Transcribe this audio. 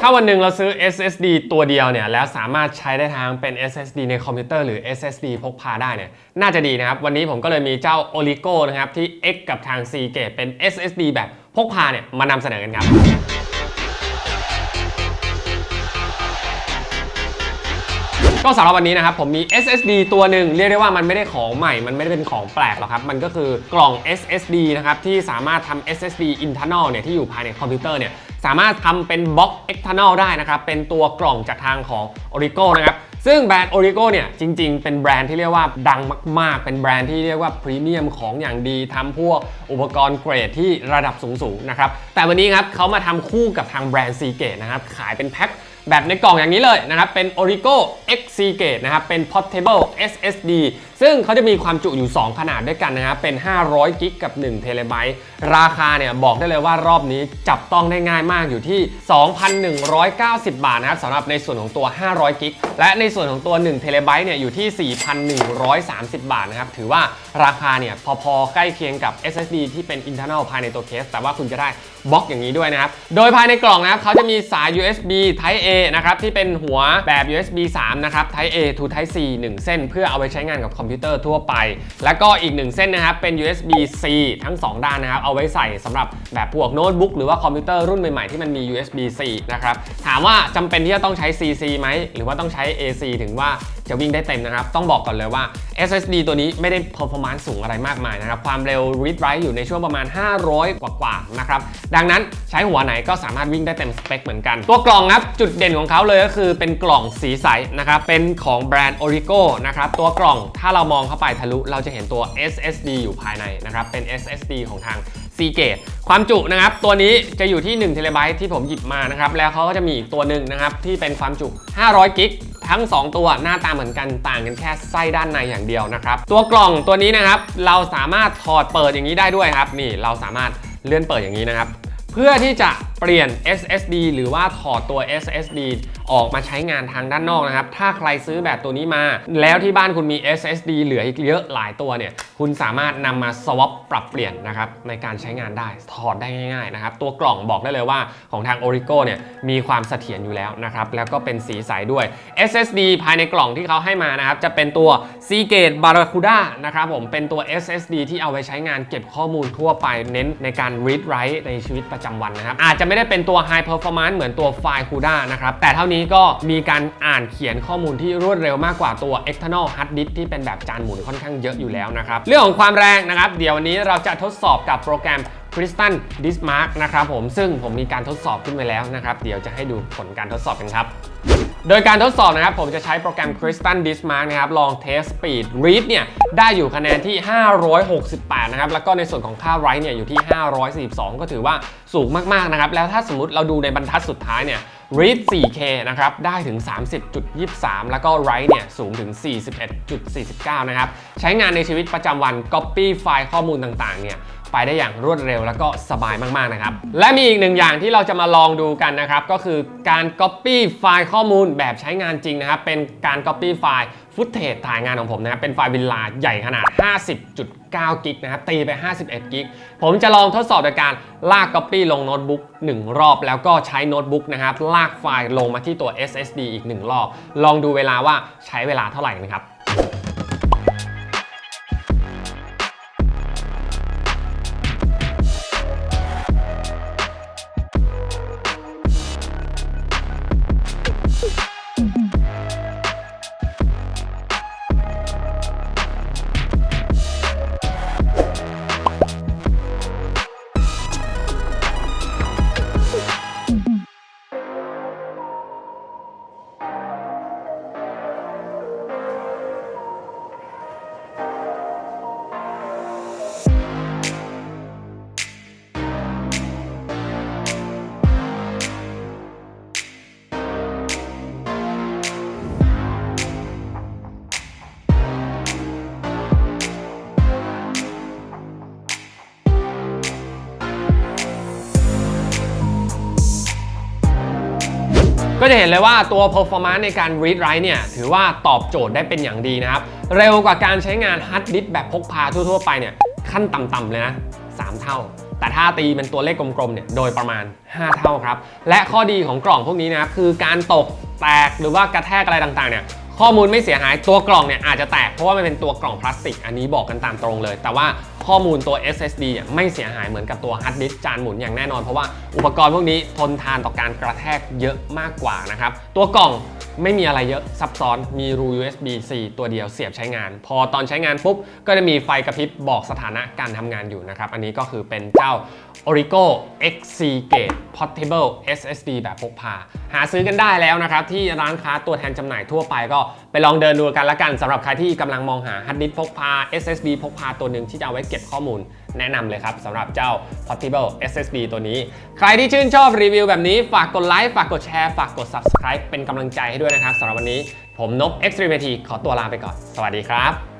ถ้าวันหนึ่งเราซื้อ SSD ตัวเดียวเนี่ยแล้วสามารถใช้ได้ทั้งเป็น SSD ในคอมพิวเตอร์หรือ SSD พกพาได้เนี่ยน่าจะดีนะครับ วันนี้ผมก็เลยมีเจ้า Oligo นะครับที่ X กับทาง C เกตเป็น SSD แบบพกพาเนี่ยมานำเสนอกันครับ ก็สำหรับวันนี้นะครับผมมี SSD ตัวหนึ่งเรียกได้ว่ามันไม่ได้ของใหม่ มันไม่ได้เป็นของแปลกหรอกครับ มันก็คือกล่อง SSD นะครับที่สามารถทำ SSD internal เนี่ยที่อยู่ภายในคอมพิวเตอร์เนี่ยสามารถทำเป็นบล็อก external ได้นะครับ เป็นตัวกล่องจากทางของ Origo นะครับ ซึ่งแบรนด์ Origo เนี่ยจริง ๆ เป็นแบรนด์ที่เรียกว่าดังมาก ๆ เป็นแบรนด์ที่เรียกว่าพรีเมียมของอย่างดีทำพวกอุปกรณ์เกรดที่ระดับสูง ๆ นะครับ แต่วันนี้ครับเขามาทำคู่กับทางแบรนด์ Seagate นะครับขายเป็นแพ็ค แบบในกล่องอย่างนี้เลยนะครับ เป็น Origo X Seagate นะครับ เป็น Portable SSD ซึ่งเขาจะมีความจุอยู่ 2 ขนาดด้วยกันนะครับเป็น 500 กิกกับ1เทเลไบต์ราคาเนี่ยบอกได้เลยว่ารอบนี้จับต้องได้ง่ายมากอยู่ที่ 2,190 บาทนะครับสำหรับในส่วนของตัว 500 กิกและในส่วนของตัว1เทเลไบต์เนี่ยอยู่ที่ 4,130 บาทนะครับถือว่าราคาเนี่ยพอๆ ใกล้เคียงกับ SSD ที่เป็น internal ภายในตัวเคส แต่ว่าคุณจะได้บล็อกอย่างนี้ด้วยนะครับ โดยภายในกล่องนะครับเขาจะมีสาย USB Type A นะครับที่เป็นหัวแบบ USB 3 นะครับ Type A to Type C 1 เส้น เพื่อเอาไปใช้งานกับคอมพิวเตอร์ทั่วไป แล้วก็อีก1เส้นนะครับเป็น USB C ทั้ง 2 ด้านนะครับ เอาไว้ใส่สำหรับแบบพวกโน้ตบุ๊กหรือว่าคอมพิวเตอร์รุ่นใหม่ๆที่มันมี USB C นะครับ ถามว่าจำเป็นที่จะต้องใช้ CC ไหม หรือว่าต้องใช้ AC ถึงว่าจะวิ่งได้เต็มนะครับ ต้องบอกก่อนเลยว่า SSD ตัวนี้ไม่ได้ performance สูงอะไรมากมายนะครับ ความเร็ว read write อยู่ในช่วงประมาณ 500 กว่าๆนะครับ ดังนั้นใช้หัวไหนก็สามารถวิ่งได้เต็มสเปคเหมือนกัน ตัวกล่องครับจุดเด่นของเขาเลยก็คือเป็นกล่องสีใสนะครับ เป็นของแบรนด์ Origo นะครับ ตัวกล่องถ้าเรามองเข้าไปทะลุเราจะเห็นตัว SSD อยู่ภายในนะครับ เป็น SSD ของทาง Seagate ความจุนะครับ ตัวนี้จะอยู่ที่1 t b ที่ผมหยิบมานะครับ แล้วเขาก็จะมีอีกตัวหนึ่งนะครับ ที่เป็นความจุ 500 กิกทั้ง 2 ตัวหน้าตาเหมือนกันต่างกันแค่ไส้ด้านในอย่างเดียวนะครับ ตัวกล่องตัวนี้นะครับ เราสามารถถอดเปิดอย่างนี้ได้ด้วยครับ นี่เราสามารถเลื่อนเปิดอย่างนี้นะครับ เพื่อที่จะเปลี่ยน SSD หรือว่าถอดตัว SSD ออกมาใช้งานทางด้านนอกนะครับ ถ้าใครซื้อแบบตัวนี้มา แล้วที่บ้านคุณมี SSD เหลืออีกเยอะหลายตัวเนี่ย คุณสามารถนำมา swap ปรับเปลี่ยนนะครับในการใช้งานได้ ถอดได้ง่ายๆนะครับ ตัวกล่องบอกได้เลยว่าของทาง Origo เนี่ยมีความเสถียรอยู่แล้วนะครับ แล้วก็เป็นสีใสด้วย SSD ภายในกล่องที่เขาให้มานะครับ จะเป็นตัว Seagate Barracuda นะครับผม เป็นตัว SSD ที่เอาไว้ใช้งานเก็บข้อมูลทั่วไป เน้นในการ read write ในชีวิตประจำวันนะครับ อาจจะไม่ได้เป็นตัว high performance เหมือนตัวไฟล์ CUDA นะครับ แต่เท่านี้ก็มีการอ่านเขียนข้อมูลที่รวดเร็วมากกว่าตัว external hard disk ที่เป็นแบบจานหมุนค่อนข้างเยอะอยู่แล้วนะครับ เรื่องของความแรงนะครับ เดี๋ยววันนี้เราจะทดสอบกับโปรแกรม Crystal Diskmark นะครับผมซึ่งผมมีการทดสอบขึ้นไปแล้วนะครับ เดี๋ยวจะให้ดูผลการทดสอบกันครับ โดยการทดสอบนะครับ ผมจะใช้โปรแกรม Crystal Diskmark นะครับ ลองเทส speed read เนี่ย ได้อยู่คะแนนที่ 568 นะครับ แล้วก็ในส่วนของค่า write เนี่ยอยู่ที่ 542 ก็ถือว่าสูงมาก ๆ นะครับ แล้วถ้าสมมติเราดูในบรรทัดสุดท้ายเนี่ย read 4K นะครับ ได้ถึง 30.23 แล้วก็ write เนี่ย สูงถึง 41.49 นะครับ ใช้งานในชีวิตประจำวัน copy ไฟล์ข้อมูลต่างๆ เนี่ย ไปได้อย่างรวดเร็วแล้วก็สบายมากๆนะครับ และมีอีกหนึ่งอย่างที่เราจะมาลองดูกันนะครับก็คือการ Copy ไฟล์ข้อมูลแบบใช้งานจริงนะครับเป็นการ Copy ไฟล์ฟุตเทจถ่ายงานของผมนะครับเป็นไฟล์วิลลาใหญ่ขนาด 50.9 กิกนะครับตีไป 51 กิกผมจะลองทดสอบโดยการลาก Copy ลงโน้ตบุ๊ก1 รอบ แล้วก็ใช้โน้ตบุ๊กนะครับลากไฟล์ลงมาที่ตัว SSD อีก 1 รอบ ลองดูเวลาว่าใช้เวลาเท่าไหร่นะครับ ก็จะเห็นเลยว่าตัว performance ในการ read write เนี่ยถือว่าตอบโจทย์ได้เป็นอย่างดีนะครับ เร็วกว่าการใช้งาน hard disk แบบพกพาทั่วๆไปเนี่ยขั้นต่ำๆเลยนะ 3 เท่า แต่ถ้าตีเป็นตัวเลขกลมๆเนี่ยโดยประมาณ 5 เท่าครับ และข้อดีของกล่องพวกนี้นะครับคือการตกแตกหรือว่ากระแทกอะไรต่างๆเนี่ยข้อมูลไม่เสียหายตัวกล่องเนี่ยอาจจะแตกเพราะว่ามันเป็นตัวกล่องพลาสติก อันนี้บอกกันตามตรงเลย แต่ว่า ข้อมูลตัว SSD ไม่เสียหายเหมือนกับตัวฮาร์ดดิสจานหมุนอย่างแน่นอน เพราะว่าอุปกรณ์พวกนี้ทนทานต่อการกระแทกเยอะมากกว่านะครับ ตัวกล่องไม่มีอะไรเยอะซับซ้อนมีรู USB C ตัวเดียวเสียบใช้งาน พอตอนใช้งานปุ๊บ ก็จะมีไฟกระพริบบอกสถานะการทำงานอยู่นะครับ อันนี้ก็คือเป็นเจ้า Origo XC Gate Portable SSD แบบพกพา หาซื้อกันได้แล้วนะครับ ที่ร้านค้าตัวแทนจำหน่ายทั่วไปก็ ไปลองเดินดูกันละกันสำหรับใครที่กำลังมองหาฮาร์ดดิสก์พกพา SSD พกพาตัวหนึ่งที่จะเอาไว้เก็บข้อมูล แนะนำเลยครับสำหรับเจ้า Portable SSD ตัวนี้ ใครที่ชื่นชอบรีวิวแบบนี้ฝากกดไลค์ฝากกดแชร์ฝากกด Subscribe เป็นกำลังใจให้ด้วยนะครับสำหรับวันนี้ ผมนบ Extreme IT ขอตัวลาไปก่อน สวัสดีครับ